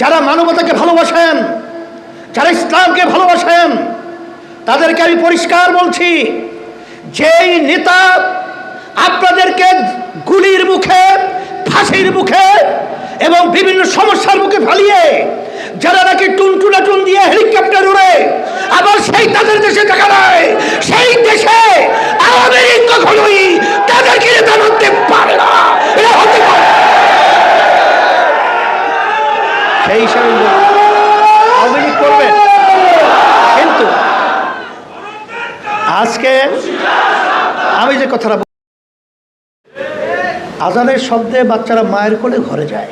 যারা মানবতাকে ভালোবাসেন, যারা ইসলামকে ভালোবাসেন, তাদেরকে আমি পরিষ্কার বলছি, যেই নেতা আপনাদেরকে গুলির মুখে, ফাঁসির মুখে এবং বিভিন্ন সমস্যার মুখে ফালিয়ে, যারা নাকি টুনটুনা টুন দিয়ে হেলিকপ্টার উড়ে আবার সেই তাদের দেশে দেখা দেয় সেই দেশে আওয়ামী লীগ কখনোই তাদেরকে নেতা মানতে পারে না এটা হতে পারে না। সেই হিসাবে বলছি, আওয়ামী লীগ করবেন কিন্তু আজকে আমি যে কথাটা আজানের শব্দে বাচ্চারা মায়ের কোলে ঘরে যায়।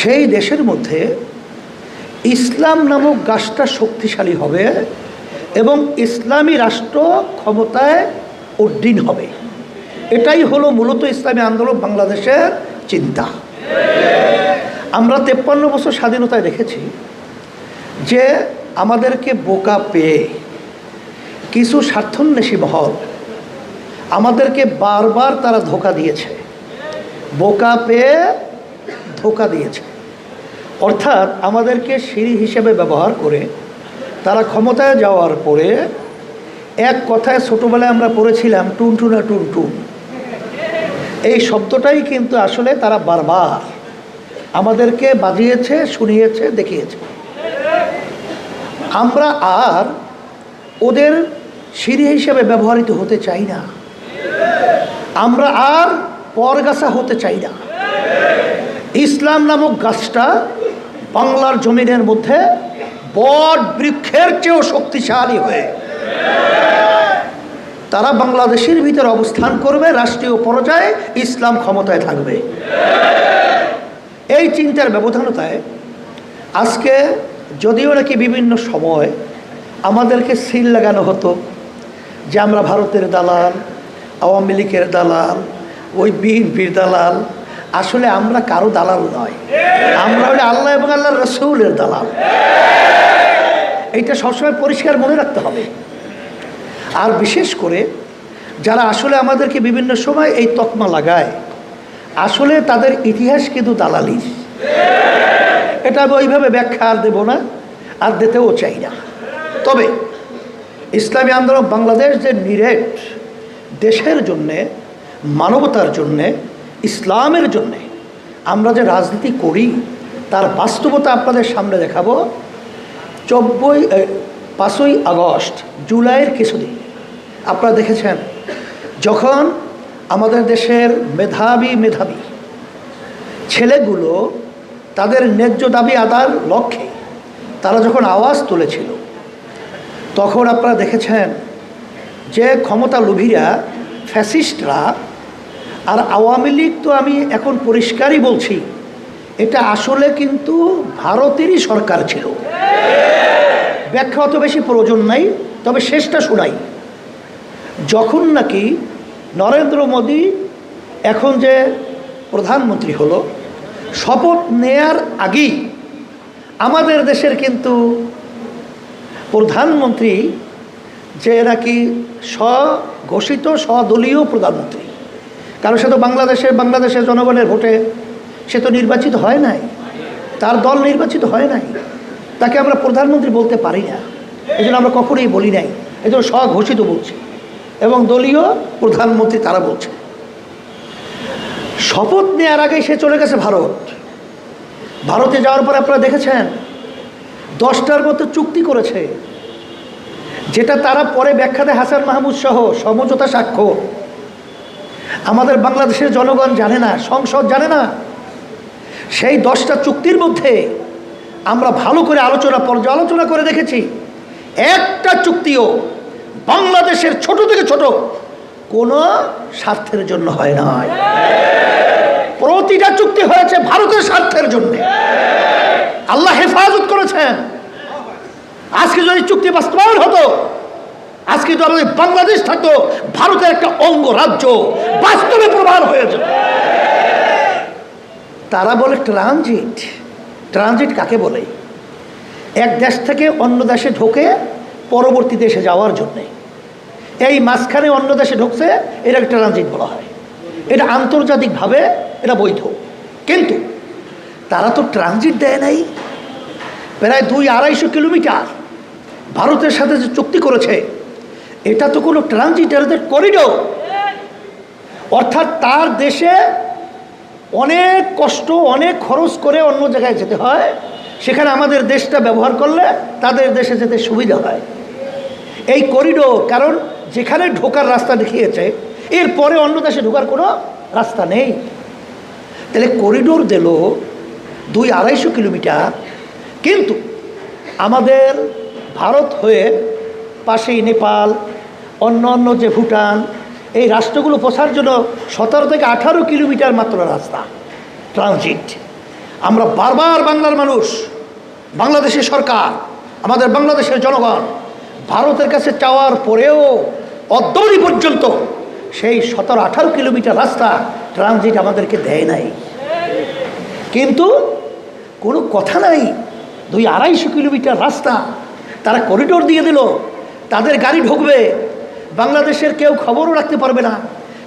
সেই দেশের মধ্যে ইসলাম নামক গাছটা শক্তিশালী হবে এবং ইসলামী রাষ্ট্র ক্ষমতায় উড্ডীন হবে। এটাই হলো মূলত ইসলামী আন্দোলন বাংলাদেশের চিন্তা। আমরা তেপ্পান্ন বছর স্বাধীনতায় দেখেছি যে আমাদেরকে বোকা পেয়ে কিছু স্বার্থন্বেষী মহল আমাদেরকে বারবার তারা ধোকা দিয়েছে। বোকা পেয়ে ধোকা দিয়েছে। অর্থাৎ আমাদেরকে সিঁড়ি হিসেবে ব্যবহার করে তারা ক্ষমতায় যাওয়ার পরে এক কথায় ছোটোবেলায় আমরা পড়েছিলাম টুনটুনা টুনটুন এই শব্দটাই কিন্তু আসলে তারা বারবার আমাদেরকে বাজিয়েছে, শুনিয়েছে, দেখিয়েছে। আমরা আর ওদের সিঁড়ি হিসেবে ব্যবহৃত হতে চাই না। আমরা আর পরগাছা হতে চাই না। ইসলাম নামক গাছটা বাংলার জমিনের মধ্যে বট বৃক্ষের চেয়েও শক্তিশালী হয়ে। তারা বাংলাদেশের ভিতরে অবস্থান করবে, রাষ্ট্রীয় পর্যায়ে ইসলাম ক্ষমতায় থাকবে। এই চিন্তার ব্যবধানতায় আজকে যদিও নাকি বিভিন্ন সময় আমাদেরকে সিল লাগানো হতো যে আমরা ভারতের দালাল আওয়ামী লীগের দালাল, ওই বিএনপির দালাল, আসলে আমরা কারও দালাল নয়। আমরা হলে আল্লাহ এবং আল্লাহ রসুলের দালাল। এইটা সবসময় পরিষ্কার মনে রাখতে হবে। আর বিশেষ করে যারা আসলে আমাদেরকে বিভিন্ন সময় এই তকমা লাগায়, আসলে তাদের ইতিহাস কিন্তু দালালির এটা আমি ওইভাবে ব্যাখ্যা আর দেবো না, আর দিতেও চাই না। তবে ইসলামী আন্দোলন বাংলাদেশ যে নিরেট দেশের জন্যে, মানবতার জন্যে, ইসলামের জন্যে আমরা যে রাজনীতি করি, তার বাস্তবতা আপনাদের সামনে দেখাবো। চব্বই পাঁচই আগস্ট, জুলাইয়ের কিছুদিন। আপনারা দেখেছেন, যখন আমাদের দেশের মেধাবী মেধাবী ছেলেগুলো তাদের ন্যায্য দাবি আদার লক্ষ্যে তারা যখন আওয়াজ তুলেছিল, তখন আপনারা দেখেছেন যে ক্ষমতা লোভীরা ফ্যাসিস্টরা আর আওয়ামী লীগ তো আমি এখন পরিষ্কারই বলছি, এটা আসলে কিন্তু ভারতেরই সরকার ছিল। ব্যাখ্যা অত বেশি প্রয়োজন নাই, তবে শেষটা শোনাই। যখন নাকি নরেন্দ্র মোদী এখন যে প্রধানমন্ত্রী হলো, শপথ নেয়ার আগেই আমাদের দেশের কিন্তু প্রধানমন্ত্রী যে নাকি স্বঘোষিত, স্বদলীয় প্রধানমন্ত্রী কারণ সে তো বাংলাদেশের বাংলাদেশের জনগণের ভোটে সে তো নির্বাচিত হয় নাই। তার দল নির্বাচিত হয় নাই। তাকে আমরা প্রধানমন্ত্রী বলতে পারি না। এই আমরা কখনোই বলি নাই। এই জন্য স্বঘোষিত বলছি। এবং দলীয় প্রধানমন্ত্রী তারা বলছে। শপথ নেওয়ার আগে সে চলে গেছে ভারত। ভারতে যাওয়ার পর আপনারা দেখেছেন, দশটার মতো চুক্তি করেছে। যেটা তারা পরে ব্যাখ্যা দেয় হাসান মাহমুদ সহ সমঝোতা স্বাক্ষর আমাদের বাংলাদেশের জনগণ জানে না, সংসদ জানে না। সেই দশটা চুক্তির মধ্যে আমরা ভালো করে আলোচনা পর্যালোচনা করে দেখেছি। একটা চুক্তিও বাংলাদেশের ছোট থেকে ছোট কোনো স্বার্থের জন্য হয় না। প্রতিটা চুক্তি হয়েছে ভারতের স্বার্থের জন্য। আল্লাহ হেফাজত করেছেন। আজকে যদি চুক্তি বাস্তবায়ন হতো, আজকে তো আমাদের বাংলাদেশ থাকতো, ভারতের একটা অঙ্গ রাজ্য বাস্তবে প্রমাণ হয়ে তারা বলে ট্রানজিট। ট্রানজিট কাকে বলে? এক দেশ থেকে অন্য দেশে ঢোকে পরবর্তী দেশে যাওয়ার জন্যে। এই মাঝখানে অন্য দেশে ঢুকছে, এটাকে ট্রানজিট বলা হয়। এটা আন্তর্জাতিকভাবে এটা বৈধ। কিন্তু তারা তো ট্রানজিট দেয় নাই। প্রায় দুই আড়াইশো কিলোমিটার ভারতের সাথে যে চুক্তি করেছে, এটা তো কোনো ট্রানজিট এদের করিডোর অর্থাৎ তার দেশে অনেক কষ্ট, অনেক খরচ করে অন্য জায়গায় যেতে হয়। সেখানে আমাদের দেশটা ব্যবহার করলে তাদের দেশে যেতে সুবিধা হয়। এই করিডোর কারণ যেখানে ঢোকার রাস্তা দেখিয়েছে, এরপরে অন্য দেশে ঢোকার কোনো রাস্তা নেই। তাহলে করিডোর দিল দুই আড়াইশো কিলোমিটার, কিন্তু আমাদের ভারত হয়ে পাশেই নেপাল, অন্য অন্য যে ভুটান, এই রাষ্ট্রগুলো পৌঁছার জন্য সতেরো থেকে আঠারো কিলোমিটার মাত্র রাস্তা ট্রানজিট আমরা বারবার বাংলার মানুষ, বাংলাদেশের সরকার, আমাদের বাংলাদেশের জনগণ, ভারতের কাছে চাওয়ার পরেও অদ্যবধি পর্যন্ত সেই সতেরো, আঠারো কিলোমিটার রাস্তা ট্রানজিট আমাদেরকে দেয় নাই। কিন্তু কোনো কথা নাই, দুই আড়াইশো কিলোমিটার রাস্তা তারা করিডোর দিয়ে দিল। তাদের গাড়ি ঢুকবে। বাংলাদেশের কেউ খবরও রাখতে পারবে না।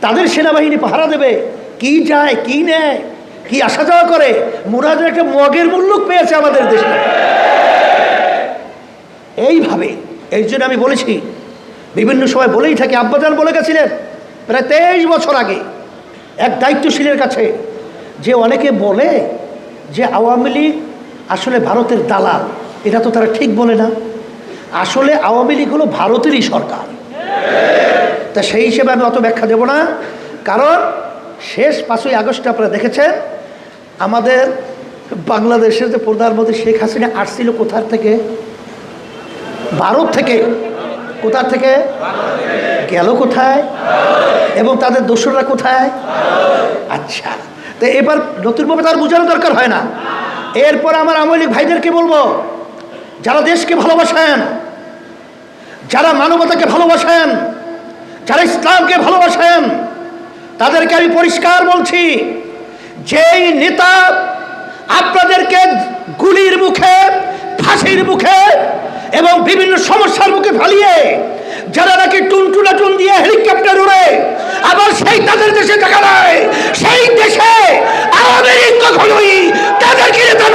তাদের সেনাবাহিনী পাহারা দেবে। কি যায়, কি নেয়, কি আসা যাওয়া করে? মোরা যে একটা মগের মূল্য পেয়েছে আমাদের দেশে। এইভাবে, এই জন্য আমি বলেছি, বিভিন্ন সময় বলেই থাকি, আব্বাজান বলে গেছিলেন, প্রায় তেইশ বছর আগে, এক দায়িত্বশীলের কাছে, যে অনেকে বলে যে আওয়ামী লীগ আসলে ভারতের দালাল। এটা তো তারা ঠিক বলে না। আসলে আওয়ামী লীগ হলো ভারতেরই সরকার। তা সেই হিসেবে আমি অত ব্যাখ্যা দেব না। কারণ শেষ পাঁচই আগস্টে আপনারা দেখেছেন, আমাদের বাংলাদেশের যে প্রধানমন্ত্রী শেখ হাসিনা আসছিল কোথার থেকে? ভারত থেকে। কোথার থেকে? গেল কোথায়? এবং তাদের দোসররা কোথায়? আচ্ছা তো এবার নতুনভাবে তার বোঝানো দরকার হয় না। এরপর আমার আওয়ামী লীগ ভাইদেরকে বলব, যারা দেশকে ভালোবাসেন যারা মানবতাকে ভালোবাসেন, যারা ইসলামকে ভালোবাসেন, তাদেরকে আমি পরিষ্কার বলছি, যেই নেতা আপনাদেরকে গুলির মুখে, ফাঁসির মুখে এবং বিভিন্ন সমস্যার মুখে ফালিয়ে, যারা নাকি টুনটুনা টুন দিয়ে হেলিকপ্টার উড়ে আবার সেই তাদের দেশে দেখা দেয়, সেই দেশে লীগ কখনোই তাদেরকে নেতা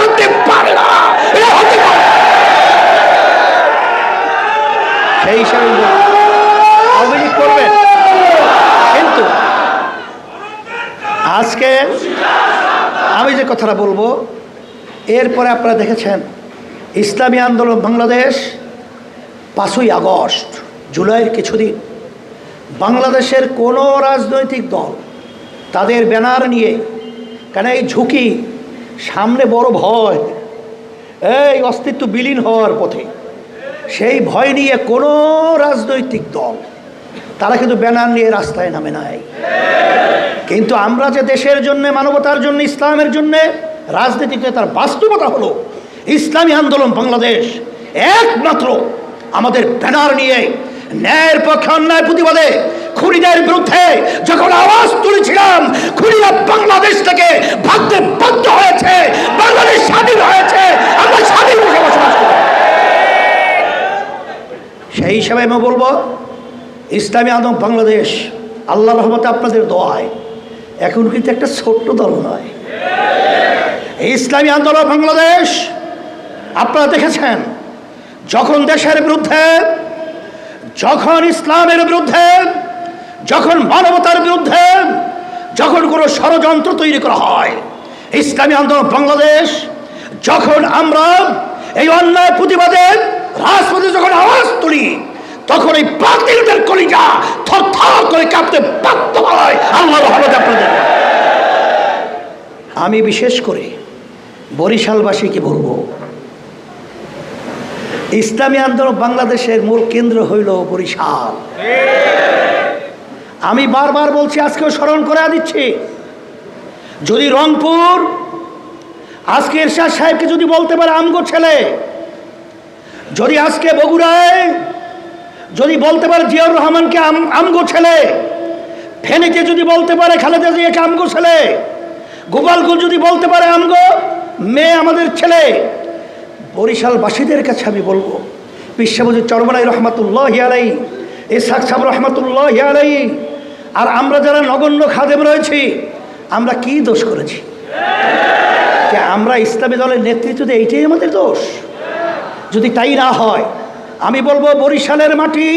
পারে না এটা হতে পারে না। সেই হিসাবে বলব, আওয়ামী লীগ করবেন কিন্তু আজকে আমি যে কথাটা বলব, এরপরে আপনারা দেখেছেন, ইসলামী আন্দোলন বাংলাদেশ পাঁচই আগস্ট, জুলাইয়ের কিছুদিন। বাংলাদেশের কোনো রাজনৈতিক দল তাদের ব্যানার নিয়ে, কেন এই ঝুঁকি, সামনে বড় ভয়, এই অস্তিত্ব বিলীন হওয়ার পথে, সেই ভয় নিয়ে কোনো রাজনৈতিক দল, তারা কিন্তু ব্যানার নিয়ে রাস্তায় নামে নাই। কিন্তু আমরা যে দেশের জন্য, মানবতার জন্য, ইসলামের জন্য রাজনীতিতে তার বাস্তবতা হলো, ইসলামী আন্দোলন বাংলাদেশ একমাত্র আমাদের ব্যানার নিয়ে ন্যায়ের পক্ষে অন্যায় প্রতিবাদে খুনিদের বিরুদ্ধে যখন আওয়াজ তুলেছিলাম, খুনিরা বাংলাদেশ থেকে ভাগতে বাধ্য হয়েছে, বাংলাদেশ স্বাধীন হয়েছে, আমরা স্বাধীন ভাবে বসবাস করি সেই হিসাবে আমি বলব, ইসলামী আন্দোলন বাংলাদেশ আল্লাহ রহমতে আপনাদের দোয়ায় এখন কিন্তু একটা ছোট্ট দল নয়। ইসলামী আন্দোলন বাংলাদেশ, আপনারা দেখেছেন, যখন দেশের বিরুদ্ধে, যখন ইসলামের বিরুদ্ধে, যখন মানবতার বিরুদ্ধে, যখন কোনো ষড়যন্ত্র তৈরি করা হয়, ইসলামী আন্দোলন বাংলাদেশ, যখন আমরা এই অন্যায় প্রতিবাদে রাজপথে যখন আওয়াজ তুলি, তখন এই বাতিলদের কলিজা থর থর করে কাঁপতে বাধ্য হয়। আল্লাহ রহমত আপনাদের আমি বিশেষ করে বরিশালবাসীকে বলব, ইসলামী আন্দোলন বাংলাদেশের মূল কেন্দ্র হইল বরিশাল। আমি বারবার বলছি, আজকেও স্মরণ করে দিচ্ছি, যদি রংপুর, আজকে এরশাদ সাহেবকে যদি বলতে পারে আমগো ছেলে, যদি আজকে বগুড়ায়, যদি বলতে পারে জিয়াউর রহমানকে আম, আমগো ছেলে ফেনীকে যদি বলতে পারে খালেদা জিয়াকে আমগো ছেলে গোপালগঞ্জ যদি বলতে পারে আমগো, মেয়ে আমাদের ছেলে, বরিশালবাসীদের কাছে আমি বলব। বিশ্ববজি চরমলাই রহমাতুল্লাহ আলাই ইসাক সাহ রহমাতুল্লাহ আলাই আর আমরা যারা নগণ্য খাদেম রয়েছি, আমরা কি দোষ করেছি? যে আমরা ইসলামী দলের নেতৃত্ব দিই এইটাই আমাদের দোষ। যদি তাই না হয়, আমি বলব বরিশালের মাটি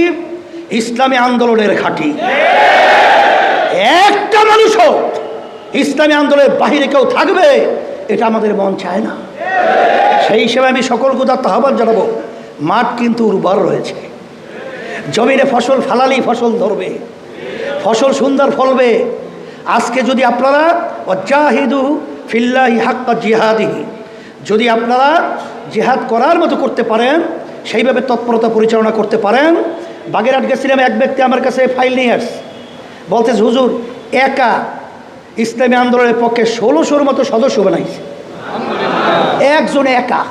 ইসলামী আন্দোলনের ঘাঁটি। একটা মানুষও ইসলামী আন্দোলনের বাহিরে কেউ থাকবে, এটা আমাদের মন চায় না। সেই হিসেবে আমি সকল কোথাও আহ্বান জানাব, মাঠ কিন্তু উর্বর রয়েছে। জমিনে ফসল ফালালেই ফসল ধরবে, ফসল সুন্দর ফলবে। আজকে যদি আপনারা অজাহিদু ফিল্লাহি হাক্কা জিহাদিহি, যদি আপনারা জিহাদ করার মতো করতে পারেন, সেইভাবে তৎপরতা পরিচালনা করতে পারেন, বাগেরহাট গেছিলাম এক ব্যক্তি আমার কাছে ফাইল নিয়ে আসছে। বলতেছে, হুজুর, একা ইসলামী আন্দোলনের পক্ষে ষোলোশোর মতো সদস্য বানাইছে। একজন একা।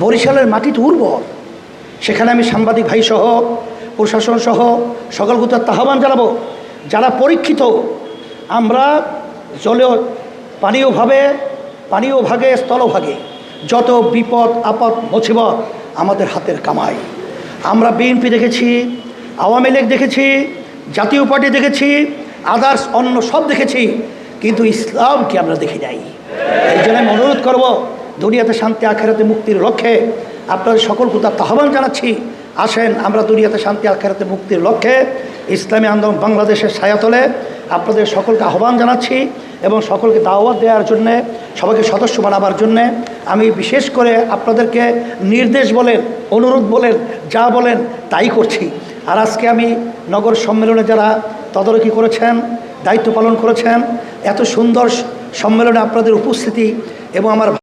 বরিশালের মাটি তো উর্বর। সেখানে আমি সাংবাদিক ভাই সহ প্রশাসন সহ সকল গুতার আহ্বান জানাব। যারা পরীক্ষিত, আমরা জলীয় পানীয়ভাবে পানীয় ভাগে স্থলভাগে যত বিপদ, আপদ, মুসিবত আমাদের হাতের কামাই। আমরা বিএনপি দেখেছি, আওয়ামী লীগ দেখেছি, জাতীয় পার্টি দেখেছি আদার্স অন্য সব দেখেছি, কিন্তু ইসলামকে আমরা দেখি নাই। এই জন্য আমি অনুরোধ করব, দুনিয়াতে শান্তি, আখেরাতে মুক্তির লক্ষ্যে আপনাদের সকল কোথাও আহ্বান জানাচ্ছি। আসেন, আমরা দুনিয়াতে শান্তি, আখেরাতে মুক্তির লক্ষ্যে ইসলামী আন্দোলন বাংলাদেশের ছায়াতলে আপনাদের সকলকে আহ্বান জানাচ্ছি এবং সকলকে দাওয়াত দেওয়ার জন্যে, সবাইকে সদস্য বানাবার জন্যে আমি বিশেষ করে আপনাদেরকে নির্দেশ বলেন, অনুরোধ বলেন, যা বলেন তাই করছি। আর আজকে আমি নগর সম্মেলনে যারা তদারকি করেছেন, দায়িত্ব পালন করেছেন, এত সুন্দর সম্মেলনে আপনাদের উপস্থিতি এবং আমার